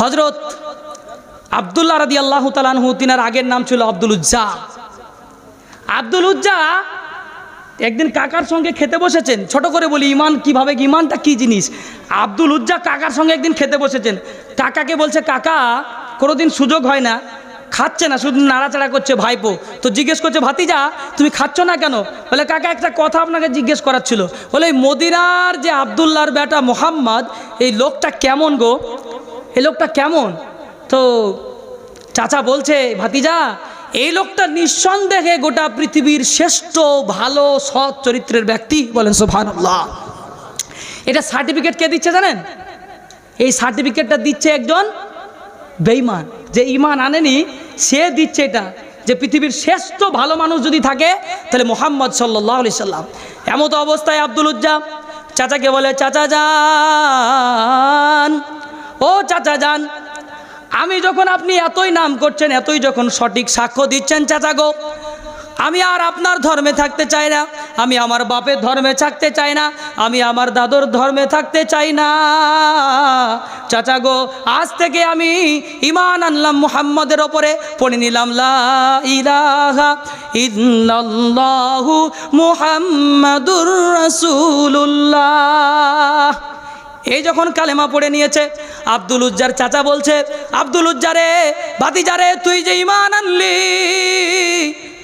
হজরত আবদুল্লাহ রাদি আল্লাহ তালানহু তিনার আগের নাম ছিল আব্দুল উজ্জা। আব্দুল উজ্জা একদিন কাকার সঙ্গে খেতে বসেছেন। ছোট করে বলি, ইমান কীভাবে, ইমানটা কি জিনিস? আব্দুল উজ্জা কাকার সঙ্গে একদিন খেতে বসেছেন। কাকাকে বলছে, কাকা, কোনোদিন সুযোগ হয় না, খাচ্ছে না, শুধু নাড়াচাড়া করছে ভাইপো। তো জিজ্ঞেস করছে, ভাতিজা, তুমি খাচ্ছ না কেন? বলে, কাকা, একটা কথা আপনাকে জিজ্ঞেস করার ছিল। বলে, মদিনার যে আবদুল্লাহর বেটা মোহাম্মদ, এই লোকটা কেমন গো? এই লোকটা কেমন? তো চাচা বলছে, ভাতিজা, এই লোকটা নিঃসন্দেহে গোটা পৃথিবীর শ্রেষ্ঠ, ভালো, সৎ চরিত্রের ব্যক্তি। বলেন সোভানুল্লাহ এটা সার্টিফিকেট কে দিচ্ছে জানেন? এই সার্টিফিকেটটা দিচ্ছে একজন বেঈমান। যে ইমান আনেনি, সে দিচ্ছে এটা। যে পৃথিবীর শ্রেষ্ঠ, ভালো মানুষ যদি থাকে, তাহলে মোহাম্মদ সাল্লাহ আলি সাল্লাম। এমত অবস্থায় আব্দুল উজ্জা চাচাকে বলে, চাচা যান। ও চাচা যান, আমি যখন আপনি এতই নাম করছেন, এতই যখন সঠিক সাক্ষ্য দিচ্ছেন চাচা গো, আমি আর আপনার ধর্মে থাকতে চাই না, আমি আমার বাপের ধর্মে থাকতে চাই না, আমি আমার দাদুর ধর্মে থাকতে চাই না। চাচা গো, আজ থেকে আমি ইমান আনলাম মুহাম্মদের ওপরে, পড়ে নিলাম লা ইলাহা ইল্লাল্লাহু মুহাম্মাদুর রাসূলুল্লাহ। এই যখন কালেমা পড়ে নিয়েছে, আব্দুল উজ্জার চাচা বলছে, আব্দুল উজ্জারে বাতিজারে তুই যে ইমান আনলি,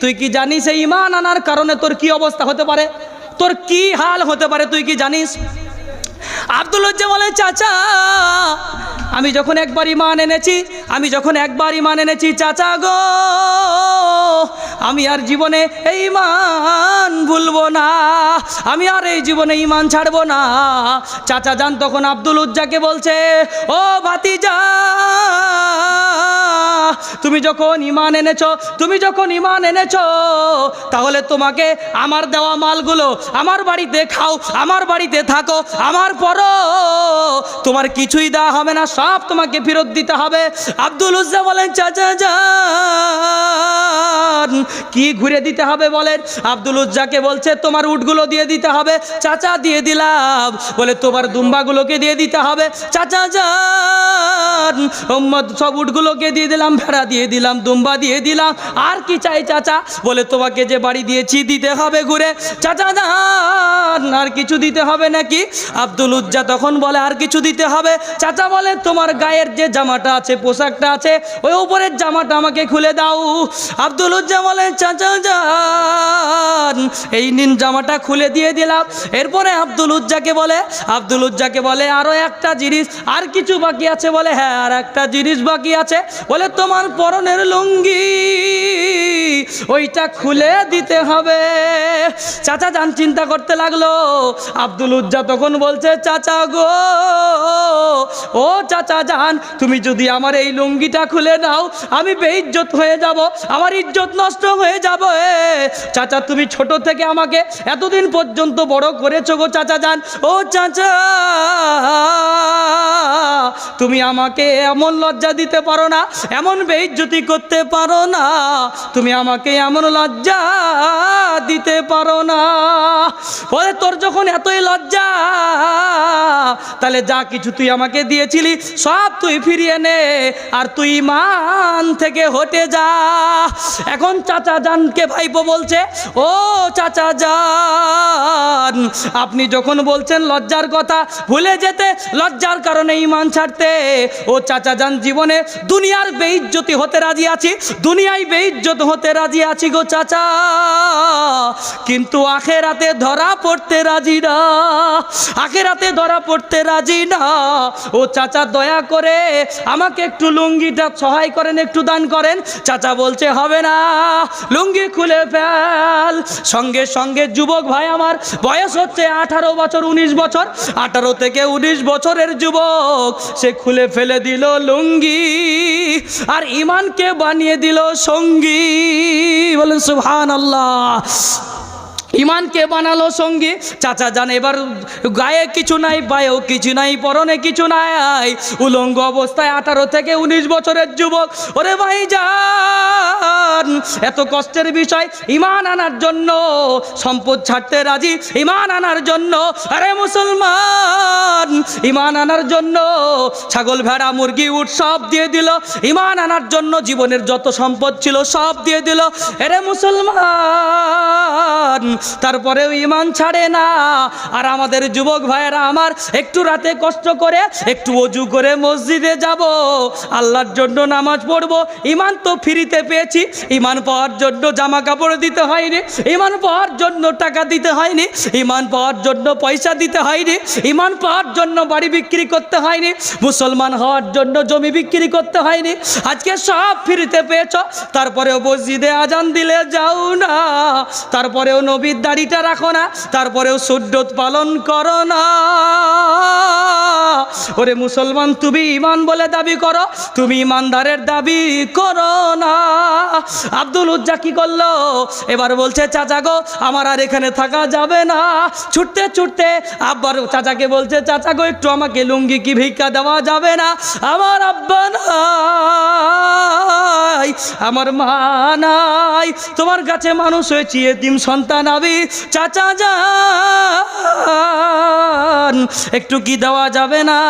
তুই কি জানিস এই ইমান আনার কারণে তোর কি অবস্থা হতে পারে? তোর কি হাল হতে পারে তুই কি জানিস? আব্দুল উজ্জা বলে, চাচা আমি যখন একবার ইমান এনেছি, আমি যখন একবার ইমান এনেছি, চাচা গো, আমি আর জীবনে এই ইমান ভুলবো না, আমি আর এই জীবনে ইমান ছাড়বো না। চাচা যান তখন আব্দুল উজ্জাকে বলছে, ও ভাতিজা, তুমি যখন ইমান এনেছো, তুমি যখন ইমান এনেছো, তাহলে তোমাকে আমার দেওয়া মালগুলো আমার বাড়িতে খাও, আমার বাড়িতে থাকো, আমার পরও তোমার কিছুই দেওয়া হবে না সব তোমাকে ফেরত দিতে হবে। আব্দুল উজ্জা বলেন চাচা যান কি ঘুরে দিতে হবে বলেন? আব্দুল উজ্জাকে বলছে, তোমার উটগুলো দিয়ে দিতে হবে। চাচা, দিয়ে দিলাম। বলে, তোমার দুম্বাগুলোকে দিয়ে দিতে হবে। চাচা, যান। সব উটগুলোকে দিয়ে দিলাম, ভেড়া দিয়ে দিলাম, দুম্বা দিয়ে দিলাম। আর কি চাই চাচা? বলে, তোমাকে যে বাড়ি দিয়েছি, দিতে হবে ঘুরে। চাচা, যান। আর কিছু দিতে হবে নাকি? আব্দুল উজ্জা তখন বলে, আর কিছু দিতে হবে। চাচা বলে, তোমার গায়ের যে জামাটা আছে, পোশাকটা আছে, ওই উপরের জামাটা আমাকে খুলে দাও। আব্দুল উজ্জা বলে, চাচা যান। এই নিন জামাটা খুলে দিয়ে দিলাম। এরপরে আব্দুল উজ্জাকে বলে, আব্দুল উজ্জাকে বলে আরও একটা জিনিস, আর কিছু বাকি আছে? বলে হ্যাঁ আর একটা জিনিস বাকি আছে। বলে, তোমার পরনের লুঙ্গি, ওইটা খুলে দিতে হবে। চাচা যান চিন্তা করতে লাগল। আব্দুল উজ্জা তখন বলছে, চাচা গো, ও চাচা যান, তুমি যদি আমার এই লুঙ্গিটা খুলে নাও, আমি বেইজ্জত হয়ে যাব। আমার ইজ্জত নষ্ট হয়ে যাব। চাচা, তুমি ছোট থেকে আমাকে এতদিন পর্যন্ত বড় করেছ গো চাচা যান ও চাচা, তুমি আমাকে এমন লজ্জা দিতে পারো না, এমন বেইজ্জতি করতে পারো না। তুমি আমাকে এমন লজ্জা দিতে পারো না। বলে তোর যখন এতই লজ্জা, তাহলে যা কিছু তুই আমাকে দিয়েছিলি, সব তুই ফিরিয়ে নে, আর তুই মান থেকে হটে যা। এখন চাচা জানকে ভাইপো বলছে, ও চাচা যান আপনি যখন বলছেন লজ্জার কথা, ভুলে যেতে লজ্জার কারণে ইমান ছাড়তে, ও চাচা যান জীবনে দুনিয়ার বেইজ্জতি হতে রাজি আছি, দুনিয়ায় বেইজ্জত হতে রাজি আছি গো চাচা, কিন্তু আখেরাতে ধরা পড়তে রাজি না, আখেরাতে ধরা পড়তে রাজি না, ও চাচা দয়া করে আমাকে একটু লুঙ্গিটা সহায় করেন, একটু দান করেন, চাচা বলছে, হবে না। লুঙ্গি খুলে ফেল। সঙ্গে সঙ্গে যুবক ভাই আমার, বয়স হচ্ছে আঠারো বছর, উনিশ বছর। আঠারো থেকে উনিশ বছরের যুবক, সে খুলে ফেলে দিল লুঙ্গি। আর ইমানকে বানিয়ে দিল সঙ্গী। বলেন সুহান আল্লাহ ইমানকে বানালো সঙ্গী? চাচা জান, এবার গায়ে কিছু নাই, বায়েও কিছু নাই, পরনে কিছু নাই। উলঙ্গ অবস্থায় আঠারো থেকে উনিশ বছরের যুবক। ওরে ভাই যান এত কষ্টের বিষয়, ইমান আনার জন্য, সম্পদ ছাড়তে রাজি, ইমান আনার জন্য। আরে মুসলমান, ইমান আনার জন্য, ছাগল, ভেড়া, মুরগি, উট সব দিয়ে দিল। ইমান আনার জন্য জীবনের যত সম্পদ ছিল সব দিয়ে দিল। এরে মুসলমান তারপরেও ইমান ছাড়ে না। আর আমাদের যুবক ভাইয়েরা, আমার একটু রাতে কষ্ট করে, একটু অজু করে মসজিদে যাব। আল্লাহর জন্য নামাজ পড়ব। ইমান তো ফ্রিতে পেয়েছি। ইমান পাওয়ার জন্য জামা কাপড় দিতে হয়নি। ইমান পাওয়ার জন্য টাকা দিতে হয়নি। ইমান পাওয়ার জন্য পয়সা দিতে হয়নি। ইমান পাওয়ার জন্য বাড়ি বিক্রি করতে হয়নি। মুসলমান হওয়ার জন্য জমি বিক্রি করতে হয়নি। আজকে সব ফ্রিতে পেয়েছ। তারপরেও মসজিদে আজান দিলে যাও না। তারপরেও নবীর দাড়িটা রাখো না, তারপরেও সুড্ডত পালন করো না। ওরে মুসলমান, তুমি ইমান বলে দাবি করো, তুমি ইমানদারের দাবি করো না। আব্দুল উজ্জা কি করল? এবার বলছে, চাচা গো, আমার আর এখানে থাকা যাবে না। ছুটতে ছুটতে আব্বার চাচাকে বলছে, চাচা গো, একটু আমাকে লুঙ্গি কি ভিক্ষা দেওয়া যাবে না? আমার আব্বা নাই, আমার মা নাই, তোমার কাছে মানুষ হয়েছি এতিম সন্তান আবি চাচা যান। একটু কি দেওয়া যাবে না?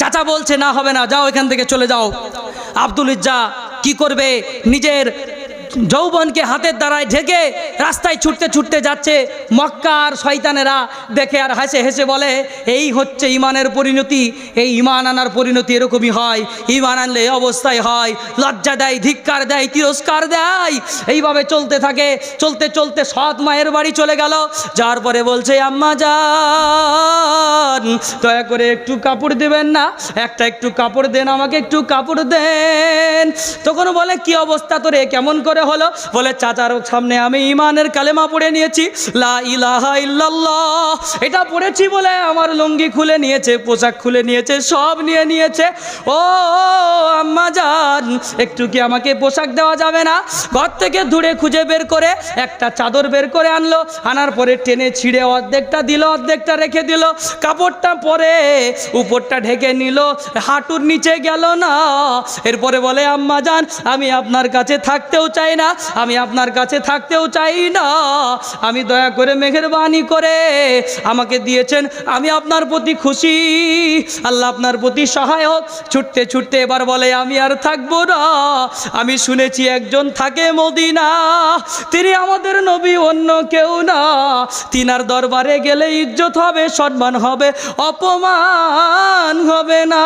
চাচা বলছে, না, হবে না, যাও এখান থেকে চলে যাও। আব্দুল ইজ্জা কি করবে? নিজের যৌবনকে হাতের দ্বারায় ঢেকে রাস্তায় ছুটতে ছুটতে যাচ্ছে মক্কার শয়তানেরা। দেখে আর হাসে হেসে বলে, এই হচ্ছে ইমানের পরিণতি, এই ইমান আনার পরিণতি এরকমই হয়। ইমান আনলে অবস্থায় হয়। লজ্জা দেয়, ধিক্কার দেয়, তিরস্কার দেয়। এইভাবে চলতে থাকে, চলতে চলতে সৎ মায়ের বাড়ি চলে গেল। যার পরে বলছে, আম্মা যান দয়া করে একটু কাপড় দেবেন না? একটা একটু কাপড় দেন, আমাকে একটু কাপড় দেন। তখন বলে, কি অবস্থা তোরে? কেমন করে হলো, বলে, চাচার সামনে আমি ইমানের কালেমা পড়ে নিয়েছি। লা ইলাহা ইল্লাল্লাহ। এটা পড়েছি বলে আমার লুঙ্গি খুলে নিয়েছে, পোশাক খুলে নিয়েছে, সব নিয়ে নিয়েছে। ও আম্মা যান একটু কি আমাকে পোশাক দেওয়া যাবে না? ঘর থেকে দূরে খুঁজে বের করে একটা চাদর বের করে আনলো। আনার পরে টেনে ছিঁড়ে অর্ধেকটা দিল, অর্ধেকটা রেখে দিল। কাপড়টা পরে উপরটা ঢেকে নিল। হাঁটুর নিচে গেল না। এরপরে বলে, আম্মা যান আমি আপনার কাছে থাকতেও চাই না, আমি আপনার কাছে থাকতেও চাই না। আমি দয়া করে মেহেরবানি করে আমাকে দিয়েছেন, আমি আপনার প্রতি খুশি। আল্লাহ আপনার প্রতি সহায় হোক ছুটতে ছুটতে এবার বলে, আমি আর থাকব না। আমি শুনেছি একজন থাকে মদিনা, তিনি আমাদের নবী, অন্য কেউ না। তিনার দরবারে গেলে ইজ্জত হবে, সম্মান হবে, অপমান হবে না।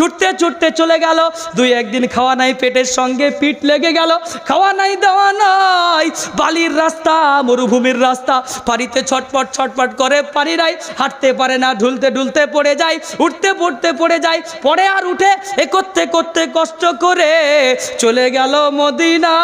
ছুটতে ছুটতে চলে গেল। দুই একদিন খাওয়া নাই, পেটের সঙ্গে পিঠ লেগে গেল। খাওয়া নাই, দেওয়া নাই, বালির রাস্তা, মরুভূমির রাস্তা। পানিতে ছটপট ছটপট করে পানি নাই, হাঁটতে পারে না, ঢুলতে ঢুলতে পড়ে যায়, উঠতে পড়তে পড়ে যায়। পড়ে আর উঠে এ করতে করতে কষ্ট করে চলে গেল মদিনা।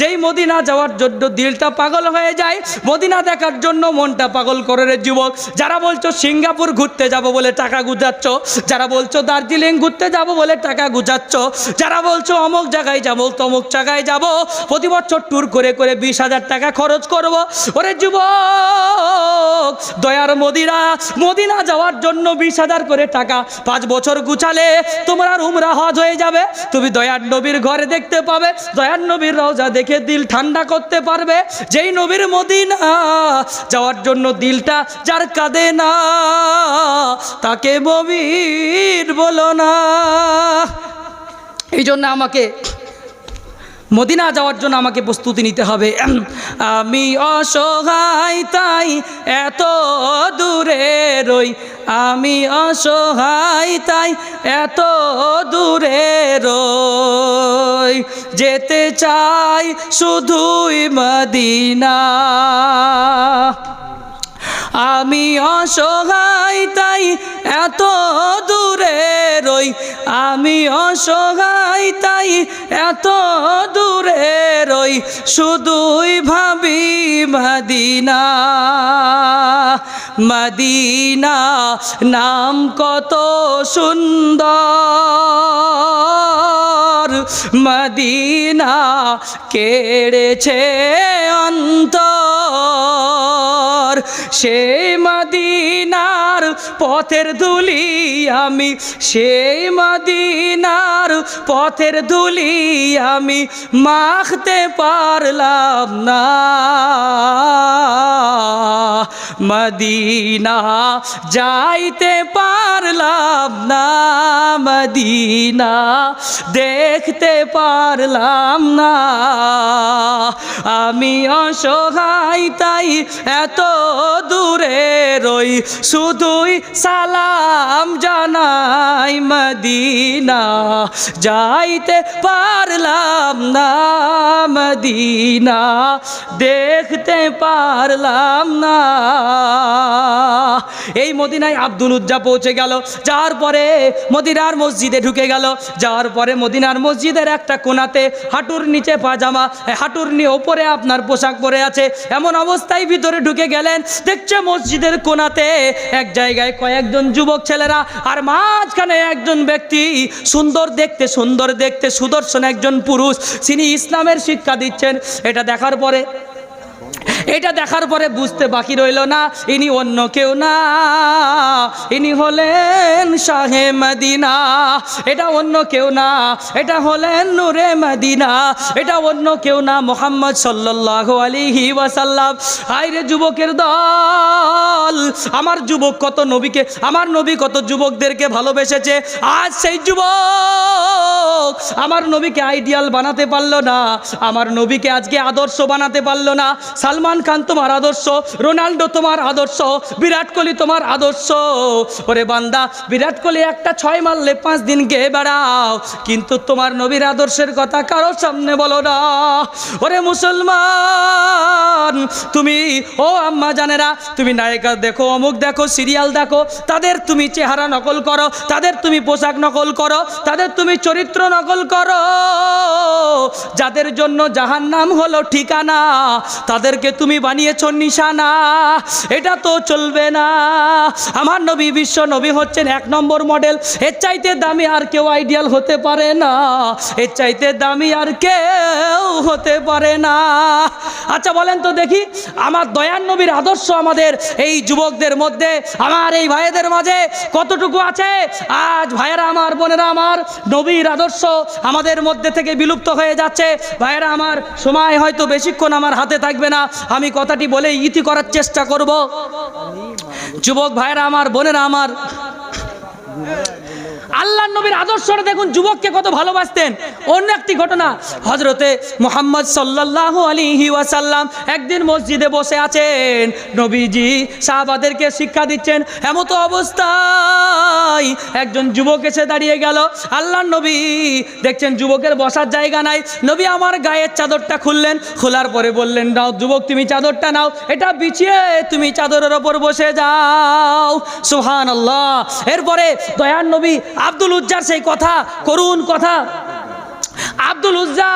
যেই মদিনা যাওয়ার জন্য দিলটা পাগল হয়ে যায়, মদিনা দেখার জন্য মনটা পাগল করে রে যুবক। যারা বলছো, সিঙ্গাপুর ঘুরতে যাব বলে টাকা গুজাচ্ছ, যারা বলছো দার্জিলিং ঘুরতে যাব বলে টাকা গুজাচ্ছ। যারা বলছো অমুক জায়গায় যাব, তমুক জায়গায় যাব, প্রতি বছর ট্যুর করে করে বিশ হাজার টাকা খরচ করব। ওরে যুবক, দয়ার মদিনা মদিনা যাওয়ার জন্য বিশ হাজার করে টাকা পাঁচ বছর গুছালে তোমার উমরা হজ হয়ে যাবে। তুমি দয়ার নবীর ঘরে দেখতে পাবে, দয়ার নবীর রওজা দেখে দিল ঠান্ডা করতে পারবে। যেই নবীর মদিনা যাওয়ার জন্য দিলটা যার কাঁদে না, তাকে ববির বলো না। এই জন্য আমাকে মদিনা যাওয়ার জন্য আমাকে প্রস্তুতি নিতে হবে। আমি অসহায়, তাই এত দূরে রই। আমি অসহায়, তাই এত দূরে রই। যেতে চাই শুধুই মদিনা। আমি অসহায় তাই এত দূরে আমি অসহায়, তাই এত দূরে রই, শুধুই ভাবি মদিনা। মদিনা নাম কত সুন্দর। মদিনা কেড়েছে অন্তর। সেই মদিনার পথের ধুলি আমি, সেই মদিনার পথের ধুলি আমি মাখতে পারলাম না। মদিনা যাইতে পারলাম না, মদিনা দেখতে পারলাম না। আমি অসহায়, তাই এত দূরে রই, শুধুই সালাম জানাই মদিনা। যাইতে পারলাম না মদিনা, দেখতে পারলাম না। এই মদিনায় আব্দুল উজ্জা পৌঁছে গেল যাওয়ার পরে মদিনার মসজিদে ঢুকে গেল যাওয়ার পরে মদিনার মসজিদের একটা কোনাতে হাঁটুর নিচে পাজামা হাঁটুর নিয়ে ওপরে আপনার পোশাক পরে আছে, এমন অবস্থায় ভিতরে ঢুকে গেলেন, দেখছে মসজিদের কোনাতে এক জায়গায় কয়েকজন যুবক ছেলেরা, আর মাঝখানে একজন ব্যক্তি সুন্দর দেখতে সুন্দর দেখতে সুদর্শন একজন পুরুষ তিনি ইসলামের শিক্ষা দিচ্ছেন। এটা দেখার পরে এটা দেখার পরে বুঝতে বাকি রইল না, ইনি অন্য কেউ না। ইনি হলেন শাহে মদিনা, এটা অন্য কেউ না। এটা হলেন নূরে মদিনা, এটা অন্য কেউ না, মোহাম্মদ সাল্লাল্লাহু আলাইহি ওয়াসাল্লাম। আইরে যুবকের দল, আমার যুবক কত নবীকে, আমার নবী কত যুবকদেরকে ভালোবেসেছে, আজ সেই যুবক আমার নবীকে আইডিয়াল বানাতে পারল না, আমার নবীকে আজকে আদর্শ বানাতে পারল না। সালমান খান তোমার আদর্শ, রোনাল্ডো তোমার আদর্শ, বিরাট কোহলি তোমার আদর্শ। ওরে বান্দা, বিরাট কোহলি একটা ছয় মারলে পাঁচ দিন গেয়ে বেড়াও। কিন্তু তোমার নবীর আদর্শের কথা কারোর সামনে বলো না। ওরে মুসলমান, তুমি, ও আম্মা জানেরা, তুমি নায়িকা দেখো, অমুক দেখো, সিরিয়াল দেখো, তাদের তুমি চেহারা নকল করো, তাদের তুমি পোশাক নকল করো, তাদের তুমি চরিত্র নকল করো। যাদের জন্য জাহান নাম হলো ঠিকানা, তাদেরকে তুমি বানিয়েছ নিশানা, এটা তো চলবে না। আমার নবী, বিশ্ব নবী হচ্ছেন এক নম্বর মডেল এর চাইতে দামি আর কেউ আইডিয়াল হতে পারে না। এর চাইতে দামি আর কেউ হতে পারে না। আচ্ছা বলেন তো দেখি, আমার দয়ান নবীর আদর্শ আমাদের এই যুবকদের মধ্যে, আমার এই ভাইদের মাঝে কতটুকু আছে? আজ ভাইয়েরা আমার, বোনেরা আমার, নবীর আদর্শ আমাদের মধ্যে থেকে বিলুপ্ত হয়ে যাচ্ছে। ভাইয়েরা আমার, সময় হয়তো বেশিক্ষণ আমার হাতে থাকবে না। আমি কথাটি বলে ইতি করার চেষ্টা করব। যুবক ভাইরা আমার বোনেরা আমার আল্লাহ নবীর আদর্শটা দেখুন, যুবককে কত ভালোবাসতেন। অন্য একটি ঘটনা হজরতে মোহাম্মদ সাল্লাহ আলিহি ওয়াসাল্লাম একদিন মসজিদে বসে আছেন। নবীজি সাহাবাদেরকে শিক্ষা দিচ্ছেন, এমতো অবস্থায় একজন যুবক এসে দাঁড়িয়ে গেল। আল্লাহ নবী দেখছেন, যুবকের বসার জায়গা নাই। নবী আমার গায়ের চাদরটা খুললেন, খোলার পরে বললেন, নাও যুবক, তুমি চাদরটা নাও, এটা বিছিয়ে তুমি চাদরের ওপর বসে যাও। সুহান আল্লাহ এরপরে দয়ান নবী আব্দুল উজ্জার সেই কথা করুন কথা। আব্দুল উজ্জা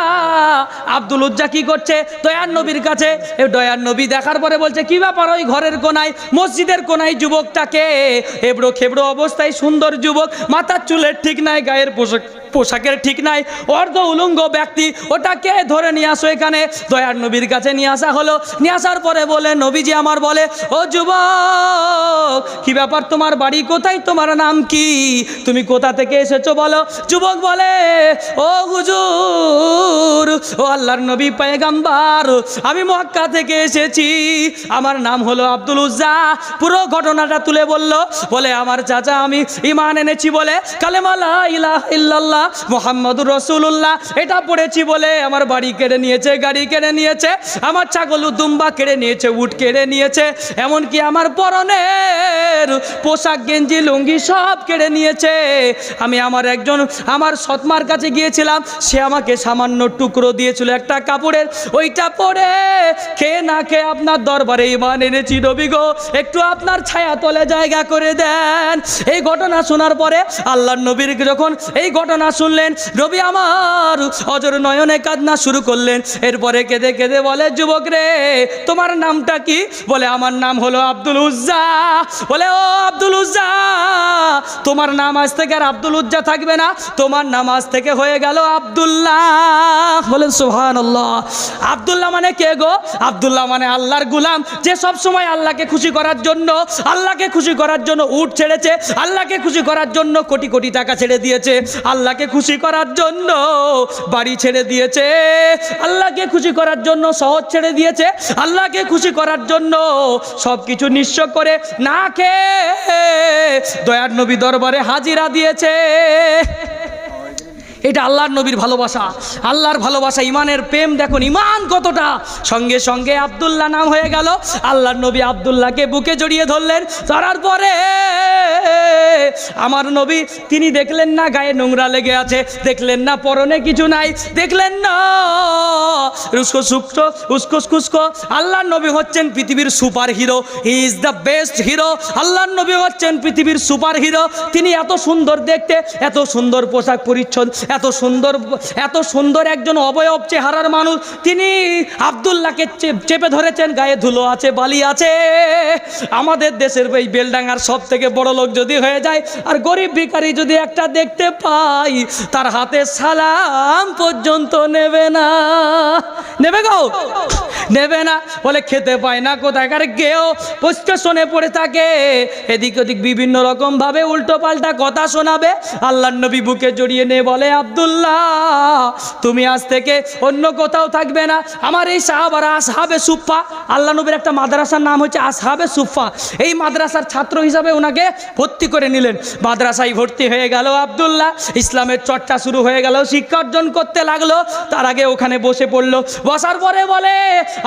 আব্দুল উজ্জা কি করছে? দয়ার নবীর কাছে। দয়ার নবী দেখার পরে বলছে, কি ব্যাপার ওই ঘরের কোনায়? মসজিদের কোনায় যুবকটাকে? এবড়ো খেবড়ো অবস্থায় সুন্দর যুবক, মাথার চুলের ঠিক নাই, গায়ের পোশাক। পোশাকের ঠিক নাই, অর্ধ উলঙ্গ ব্যক্তি, ওটাকে ধরে নিয়ে আসো এখানে। দয়ার নবীর কাছে নিয়ে আসা হলো। নিয়ে আসার পরে বলে, নবীজি আমার বলে, ও যুবক, কি ব্যাপার তোমার বাড়ি কোথায়? তোমার নাম কি? তুমি কোথা থেকে এসেছ বলো? যুবক বলে, ও হুজুর, ও আল্লাহর নবী পেগাম্বার আমি মক্কা থেকে এসেছি। আমার নাম হলো আব্দুল উজ্জা। পুরো ঘটনাটা তুলে বলল। বলে, আমার চাচা, আমি ইমান এনেছি বলে। কালেমালা ইলাহ ইল্লাল্লাহ। মোহাম্মদুর রসুল্লাহ এটা পড়েছি বলে আমার বাড়ি কেড়ে নিয়েছে, গাড়ি কেড়ে নিয়েছে, আমার ছাগল দুম্বা কেড়ে নিয়েছে, উট কেড়ে নিয়েছে, এমনকি আমার পরনের পোশাক, গেঞ্জি, লুঙ্গি সব কেড়ে নিয়েছে। আমি আমার একজন, আমার সৎমার কাছে গিয়েছিলাম, সে আমাকে সামান্য টুকরো দিয়েছিল একটা কাপড়ের, ওইটা পরে খেয়ে না খেয়ে আপনার দরবারে ইমান এনেছি রবি গো। একটু আপনার ছায়া তলে জায়গা করে দেন। এই ঘটনা শোনার পরে আল্লাহ নবীর যখন এই ঘটনা শুনলেন, রবি আমার অজর নয়নে কান্না শুরু করলেন। এরপরে কেঁদে কেঁদে বলে, যুবক রে, তোমার নামটা কি? বলে, আমার নাম হলো আব্দুল উজ্জা। বলে, ও আব্দুল উজ্জা, তোমার নাম আজ থেকে আর আব্দুল উজ্জা থাকবে না। তোমার নাম আজ থেকে হয়ে গেল আব্দুল্লাহ। বলেন সুহান আব্দুল্লাহ মানে কে গো? আবদুল্লাহ মানে আল্লাহর গুলাম, যে সব সময় আল্লাহকে খুশি করার জন্য, আল্লাহকে খুশি করার জন্য উঠ ছেড়েছে, আল্লাহকে খুশি করার জন্য কোটি কোটি টাকা ছেড়ে দিয়েছে। আল্লাহকে খুশি করার জন্য বাড়ি ছেড়ে দিয়েছে। আল্লাহকে খুশি করার জন্য শহর ছেড়ে দিয়েছে। আল্লাহকে খুশি করার জন্য সব কিছু নিঃস্ব করে না খেয়ে দয়ার নবী দরবারে হাজিরা দিয়েছে। এটা আল্লাহর নবীর ভালোবাসা। আল্লাহর ভালোবাসা ইমানের প্রেম দেখুন ইমান কতটা। সঙ্গে সঙ্গে আব্দুল্লাহ নাম হয়ে গেল। আল্লাহর নবী আব্দুল্লাহকে বুকে জড়িয়ে ধরলেন। ধরার পরে আমার নবী, তিনি দেখলেন না গায়ে নোংরা লেগে আছে। দেখলেন না পরনে কিছু নাই। দেখলেন না রুস্কো সুস্কো উস্কো খুস্কো। আল্লাহর নবী হচ্ছেন পৃথিবীর super hero. He is the best hero আল্লাহর নবী হচ্ছেন পৃথিবীর সুপার হিরো। তিনি এত সুন্দর দেখতে, এত সুন্দর পোশাক পরিচ্ছদ এত সুন্দর এত সুন্দর একজন অবয়ব চেহারার মানুষ, তিনি আবদুল্লাহকে চেপে ধরেছেন, গায়ে ধুলো আছে, বালি আছে। আমাদের দেশের এই বেলডাঙ্গার সব থেকে বড় লোক যদি হয়ে যায়, আর গরিব ভিখারি যদি একটা দেখতে পাই তার হাতে সালাম পর্যন্ত নেবে না। নেবে গো? নেবে না। বলে খেতে পায় না কোথাকার গেও স্টেশনে পড়ে থাকে। এদিক ওদিক বিভিন্ন রকম ভাবে উল্টো পাল্টা কথা শোনাবে। আল্লাহ নবী বুকে জড়িয়ে নিয়ে বলে আব্দুল্লাহ, তুমি আজ থেকে অন্য কোথাও থাকবে না। আমার এই সাহাবারা আসহাবে সুফা আল্লাহ নবীর একটা মাদ্রাসার নাম হচ্ছে আসহাবে সুফা এই মাদ্রাসার ছাত্র হিসাবে ওনাকে ভর্তি করে নিলেন। মাদ্রাসায় ভর্তি হয়ে গেল আব্দুল্লাহ। ইসলামের চর্চা শুরু হয়ে গেল, শিক্ষা অর্জন করতে লাগল। তার আগে ওখানে বসে পড়ল। বসার পরে বলে,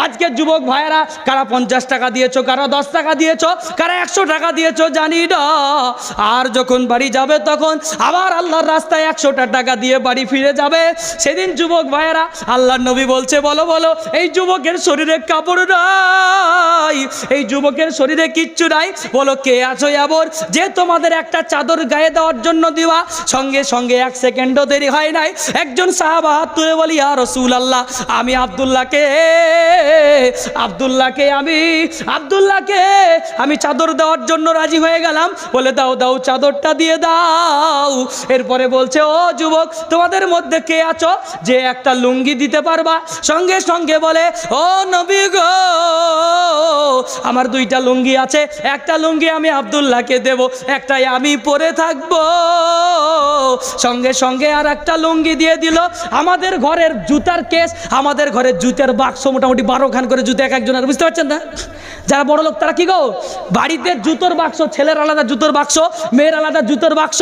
আজকে যুবক ভাইয়েরা, কারা পঞ্চাশ টাকা দিয়েছ, কারা দশ টাকা দিয়েছ, কারা একশো টাকা দিয়েছ জানি না। আর যখন বাড়ি যাবে তখন আবার আল্লাহর রাস্তায় একশোটা টাকা দিয়ে বাড়ি ফিরে যাবে। সেদিন যুবক ভাইয়েরা, আল্লাহর নবী বলছে, বলো বলো, এই যুবকের শরীরে কাপড় নাই। এই যুবকের শরীরে কিচ্ছু নাই। বলো, কে আছো এমন? যে তোমাদের একটা চাদর গায়ে দেওয়ার জন্য দিবা, সঙ্গে সঙ্গে এক সেকেন্ডও দেরি হয় নাই। একজন সাহাবা হাত তুলে বলি আর রসুল আল্লাহ আমি আবদুল্লাহকে আবদুল্লাহকে আমি আবদুল্লাহকে আমি চাদর দেওয়ার জন্য রাজি হয়ে গেলাম। বলে, দাও দাও, চাদরটা দিয়ে দাও। এরপরে বলছে, ও যুবক তোমাদের মধ্যে কে আছো? যে একটা লুঙ্গি দিতে পারবা। সঙ্গে সঙ্গে বলে, ও নবী গো, আমার দুইটা লুঙ্গি আছে। একটা লুঙ্গি আমি আবদুল্লাহকে দেব, একটাই আমি পরে থাকব। সঙ্গে সঙ্গে আর একটা লুঙ্গি দিয়ে দিল। আমাদের ঘরের জুতার কেস, আমাদের ঘরের জুতার বাক্স মোটামুটি বারো খান করে জুতো এক একজনের, বুঝতে পারছেন না? যারা বড় লোক, তারা কি গো? বাড়িতে জুতোর বাক্স, ছেলের আলাদা জুতোর বাক্স, মেয়ের আলাদা জুতোর বাক্স,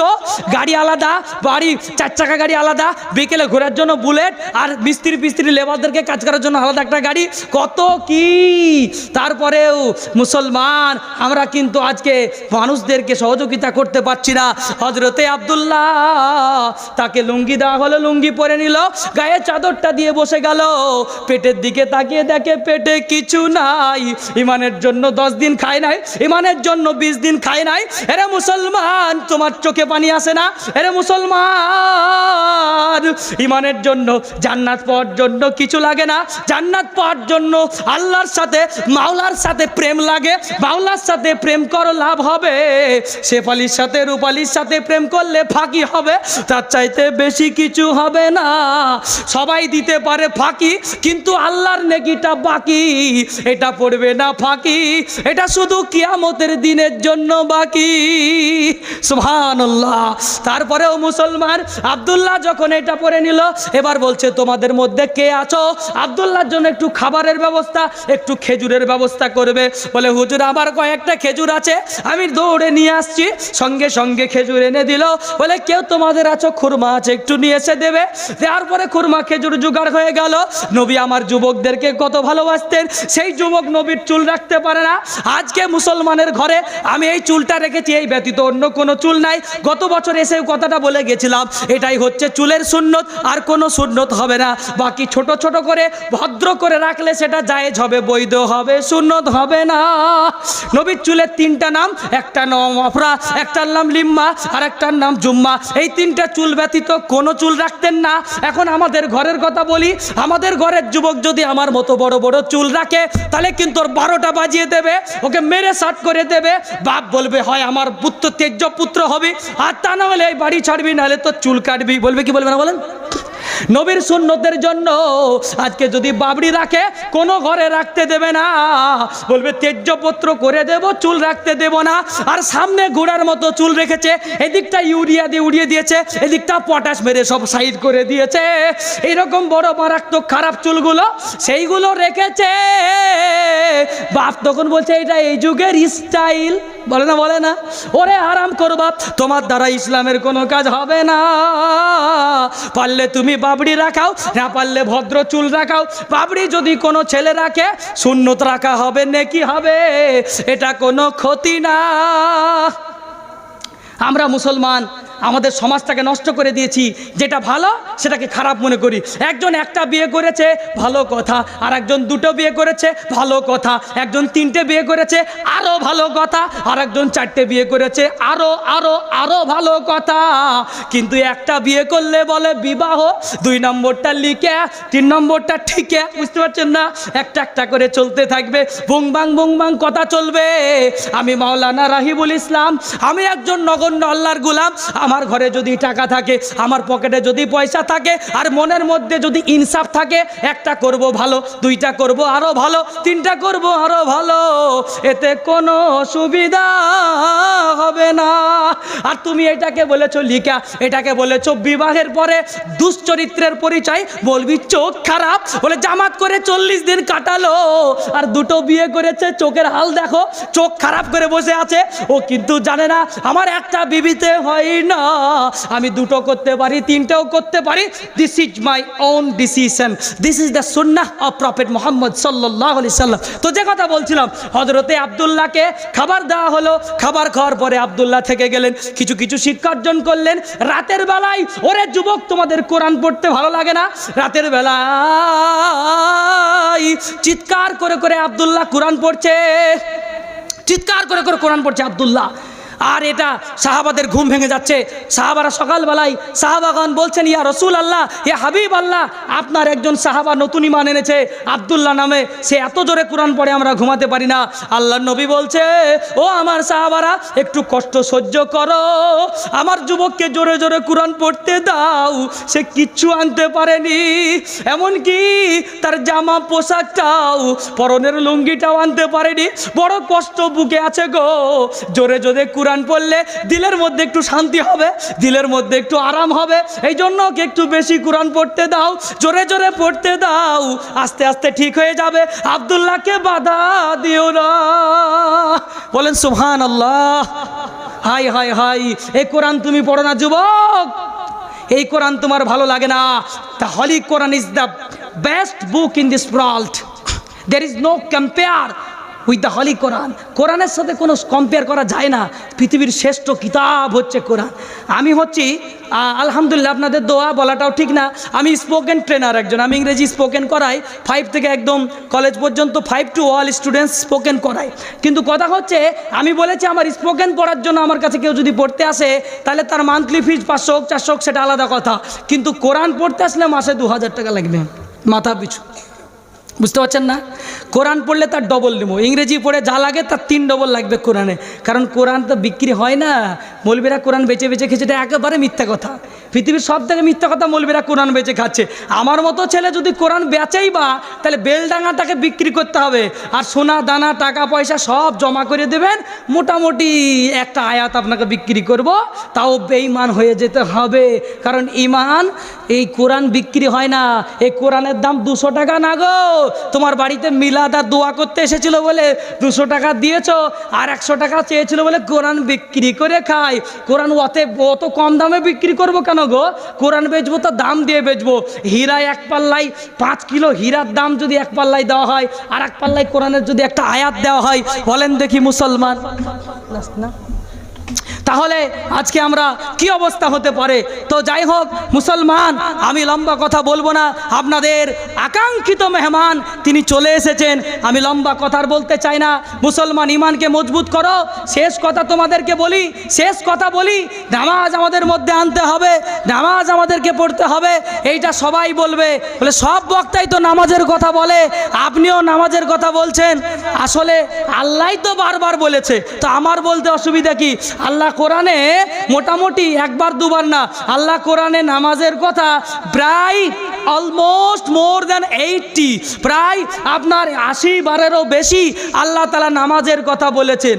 গাড়ি আলাদা, বাড়ি চার চাকা গাড়ি আলাদা, বিকেলে ঘোরার জন্য বুলেট, আর মিস্ত্রি পিস্ত্রি লেবারদেরকে কাজ করার জন্য আলাদা একটা গাড়ি। কত কি? তারপরেও মুসলমান, আমরা কিন্তু আজকে মানুষদেরকে সহযোগিতা করতে পারছি না। হজরতে আবদুল্লাহ তাকে লুঙ্গি দেওয়া হলো, লুঙ্গি পরে নিল, গায়ে চাদরটা দিয়ে বসে গেল। পেটের দিকে তাকিয়ে দেখে পেটে কিছু নাই, ইমানের জন্য দশ দিন খায় নাই, ইমানের জন্য বিশ দিন খায় নাই। এরে মুসলমান, তোমার চোখে পানি আসে না? এরে মুসলমান, ইমানের জন্য, জান্নাত পাওয়ার জন্য কিছু লাগে না? জান্নাত পাওয়ার জন্য আল্লাহর সাথে, মাওলার সাথে প্রেম লাগে। মাওলার সাথে প্রেম করো, লাভ হবে। শেফালির সাথে, রূপালির সাথে প্রেম করলে ফাঁকি হবে। তার চাইতে বেশি কিছু হবে না। সবাই দিতে পারে ফাঁকি, কিন্তু আল্লাহর নেকিটা বাকি। এটা পড়বে না ফাঁকি। এটা শুধু কিয়ামতের দিনের জন্য বাকি। সুবহানাল্লাহ। তারপরেও মুসলমান আব্দুল্লাহ যখন এটা পরে নিল, এবার বলছে, তোমাদের মধ্যে কে আছো? আব্দুল্লাহর জন্য একটু খাবারের ব্যবস্থা, একটু খেজুরের ব্যবস্থা করবে। বলে, হুজুর, আমার কয়েকটা খেজুর আছে, আমি দৌড়ে নিয়ে আসছি। সঙ্গে সঙ্গে খেজুর এনে দিল। বলে, কেউ তোমাদের আছো? খুরমা আছে, একটু নিয়ে এসে দেবে। দেওয়ার পরে খুরমা খেজুর জোগাড় হয়ে গেল। নবী আমার যুবকদেরকে কত ভালোবাসতেন। সেই যুবক নবীর চুল রাখতে রাখতে পারে না। আজকে মুসলমানের ঘরে আমি এই চুলটা রেখেছি, এই ব্যতীত অন্য কোনো চুল নাই। গত বছর এসে কথাটা বলে গেছিলাম, এটাই হচ্ছে চুলের সুন্নত, আর কোনো সুন্নত হবে না। বাকি ছোট ছোট করে, ভদ্র করে রাখলে সেটা জায়েজ হবে, বৈধ হবে, সুন্নত হবে না। নবীর চুলের তিনটা নাম, একটা নাম অফরা একটার নাম লিম্মা, আর একটার নাম জুম্মা। এই তিনটা চুল ব্যতীত কোনো চুল রাখতেন না। এখন আমাদের ঘরের কথা বলি, আমাদের ঘরের যুবক যদি আমার মতো বড় বড় চুল রাখে, তাহলে কিন্তু ওর বারোটা বাজিয়ে দেবে, ওকে মেরে সাট করে দেবে। বাপ বলবে, হয়, আমার পুত্র তেজ্য পুত্র হবে। আর তা না হলে এই বাড়ি ছাড়বি, নাহলে তো চুল কাটবি। বলবে কি বলবে না বলেন? নবীর সুন্নতের জন্য আজকে যদি বাবড়ি রাখে, কোনো ঘরে রাখতে দেবে না। বলবে, তেজ্যপত্র করে দেব, চুল রাখতে দেব না। আর সামনে ঘোড়ার মতো চুল রেখেছে, এদিকটা ইউরিয়া দিয়ে উড়িয়ে দিয়েছে, এদিকটা পটাশ মেরে সব সাইড করে দিয়েছে। এইরকম বড় মারাত্মক খারাপ চুলগুলো সেইগুলো রেখেছে। বাপ তখন বলছে, এটা এই যুগের স্টাইল বলে না বলে না। ওরে আরাম করো বাপ, তোমার দ্বারা ইসলামের কোনো কাজ হবে না। পারলে তুমি বাবড়ি রাখাও, না পারলে ভদ্র চুল রাখাও। বাবড়ি যদি কোনো ছেলে রাখে, সুন্নত রাখা হবে নাকি হবে? এটা কোনো ক্ষতি না। আমরা মুসলমান আমাদের সমাজটাকে নষ্ট করে দিয়েছি। যেটা ভালো, সেটাকে খারাপ মনে করি। একজন একটা বিয়ে করেছে, ভালো কথা। আর একজন দুটো বিয়ে করেছে, ভালো কথা। একজন তিনটে বিয়ে করেছে আরও ভালো কথা। আর একজন চারটে বিয়ে করেছে আরও আরও আরও ভালো কথা। কিন্তু একটা বিয়ে করলে বলে বিবাহ, দুই নম্বরটা লিখে, তিন নম্বরটা ঠিকে, বুঝতে পারছেন না? একটা একটা করে চলতে থাকবে। বুংবাং বুংবাং কথা চলবে। আমি মাওলানা রাহিবুল ইসলাম, আমি একজন নগণ্য আল্লাহর গুলাম। আমার ঘরে যদি টাকা থাকে, আমার পকেটে যদি পয়সা থাকে, আর মনের মধ্যে যদি ইনসাফ থাকে, একটা করব ভালো, দুইটা করব আরও ভালো, তিনটা করব আরও ভালো, এতে কোনো অসুবিধা হবে না। আর তুমি এটাকে বলেছ লিখা, এটাকে বলেছ বিবাহের পরে দুশ্চরিত্রের পরিচয়, বলবি চোখ খারাপ, বলে জামাত করে চল্লিশ দিন কাটালো, আর দুটো বিয়ে করেছে, চোখের হাল দেখো, চোখ খারাপ করে বসে আছে, ও কিন্তু জানে না, আমার একটা বিবিতে হয় না। আমি দুটো করতে পারি, তিনটাও করতে পারি। This is my own decision this is the Sunnah of prophet Mohammad সাল্লাহ আলি সাল্লাম। তো যে কথা বলছিলাম হজরতে আবদুল্লাহকে খাবার দেওয়া হলো। খাবার খাওয়ার পরে আবদুল্লাহ থেকে গেলেন, কিছু কিছু শিক্ষা অর্জন করলেন। রাতের বেলায়, ওরে যুবক, তোমাদের কোরআন পড়তে ভালো লাগে না? রাতের বেলায় চিৎকার করে করে আবদুল্লাহ কোরআন পড়ছে। চিৎকার করে করে কোরআন পড়ছে আবদুল্লাহ। আর এটা সাহাবাদের ঘুম ভেঙে যাচ্ছে। সাহাবারা সকালবেলায় সাহাবাগান বলছেন, ইয়া রসুল আল্লাহ ইয়া হাবিব আল্লাহ আপনার একজন সাহাবা নতুন ইমান এনেছে। আবদুল্লাহ নামে, সে এত জোরে কোরআন পড়ে আমরা ঘুমাতে পারি না। আল্লাহ নবী বলছে, ও আমার সাহাবারা, একটু কষ্ট সহ্য করো। আমার যুবককে জোরে জোরে কোরআন পড়তে দাও। সে কিচ্ছু আনতে পারেনি। এমনকি তার জামা পোশাকটাও, পরনের লুঙ্গিটাও আনতে পারেনি। বড় কষ্ট বুকে আছে গো। জোরে জোরে কোরআন পড়লে দিলের মধ্যে একটু শান্তি হবে, দিলের মধ্যে একটু আরাম হবে। এই জন্য একটু বেশি কোরআন পড়তে দাও, জোরে জোরে পড়তে দাও, আস্তে আস্তে ঠিক হয়ে যাবে। আবদুল্লাহকে বাধা দিও না। বলেন সুহান আল্লাহ হাই হাই হাই এই কোরআন তুমি পড়ো না, যুবক। এই কোরআন তোমার ভালো লাগে না। The holy Quran is the best book in this world. There is no compare with the holy Quran কোরআনের সাথে কোনো কম্পেয়ার করা যায় না। পৃথিবীর শ্রেষ্ঠ কিতাব হচ্ছে কোরআন আমি হচ্ছি আলহামদুলিল্লাহ আপনাদের দোয়া বলাটাও ঠিক না। আমি স্পোকেন ট্রেনার একজন। আমি ইংরেজি স্পোকেন করাই। ফাইভ থেকে একদম কলেজ পর্যন্ত five to all students spoken করাই। কিন্তু কথা হচ্ছে, আমি বলেছি আমার স্পোকেন পড়ার জন্য আমার কাছে কেউ যদি পড়তে আসে, তাহলে তার মান্থলি ফিজ পাঁচশো হোক, চারশো হোক, সেটা আলাদা কথা। কিন্তু কোরআন পড়তে আসলে মাসে দু হাজার টাকা লাগবে। মাথা পিছু। বুঝতে পারছেন না? কোরআন পড়লে তার ডবল নেব ইংরেজি পড়ে যা লাগে তার তিন ডবল লাগবে কোরআনে। কারণ কোরআন তো বিক্রি হয় না। মৌলবীরা কোরআন বেঁচে বেঁচে খেয়েছে, এটা একেবারে মিথ্যা কথা। পৃথিবীর সব থেকে মিথ্যা কথা মৌলবীরা কোরআন বেচে খাচ্ছে। আমার মতো ছেলে যদি কোরআন বেচেই বা, তাহলে বেলডাঙাটাকে বিক্রি করতে হবে। আর সোনা, দানা, টাকা, পয়সা সব জমা করে দেবেন। মোটামুটি একটা আয়াত আপনাকে বিক্রি করব। তাও বেঈমান হয়ে যেতে হবে। কারণ ইমান এই কোরআন বিক্রি হয় না। এই কোরআনের দাম দুশো টাকা না গো। তোমার বাড়িতে মিলাদ দোয়া করতে এসেছিল বলে দুশো টাকা দিয়েছ, আর একশো টাকা চেয়েছিল বলে কোরআন বিক্রি করে খায়। কোরআন অতে অত কম দামে বিক্রি করব কেন? গো, কোরআন বেচবো তো দাম দিয়ে বেচবো। হীরা এক পাল্লাই পাঁচ কিলো হীরার দাম যদি এক পাল্লাই দেওয়া হয় আর এক পাল্লাই কোরআনের যদি একটা আয়াত দেওয়া হয়, বলেন দেখি মুসলমান। না তাহলে আজকে আমরা কি অবস্থা হতে পারে? তো যাই হোক, মুসলমান, আমি লম্বা কথা বলব না। আপনাদের আকাঙ্ক্ষিত মেহমান তিনি চলে এসেছেন। আমি লম্বা কথার বলতে চাই না। মুসলমান ইমানকে মজবুত করো। শেষ কথা তোমাদেরকে বলি, শেষ কথা বলি, নামাজ আমাদের মধ্যে আনতে হবে, নামাজ আমাদেরকে পড়তে হবে। এইটা সবাই বলবে। বলে, সব বক্তাই তো নামাজের কথা বলে। আপনিও নামাজের কথা বলছেন। আসলে আল্লাহ তো বারবার বলেছে। তো আমার বলতে অসুবিধা কি? আল্লাহ কোরআনে মোটামুটি একবার দুবার না, আল্লাহ কোরআনে নামাজের কথা প্রায় অলমোস্ট মোর দেন এইটটি প্রায় আপনার আশি বারেরও বেশি আল্লাহ তালা নামাজের কথা বলেছেন।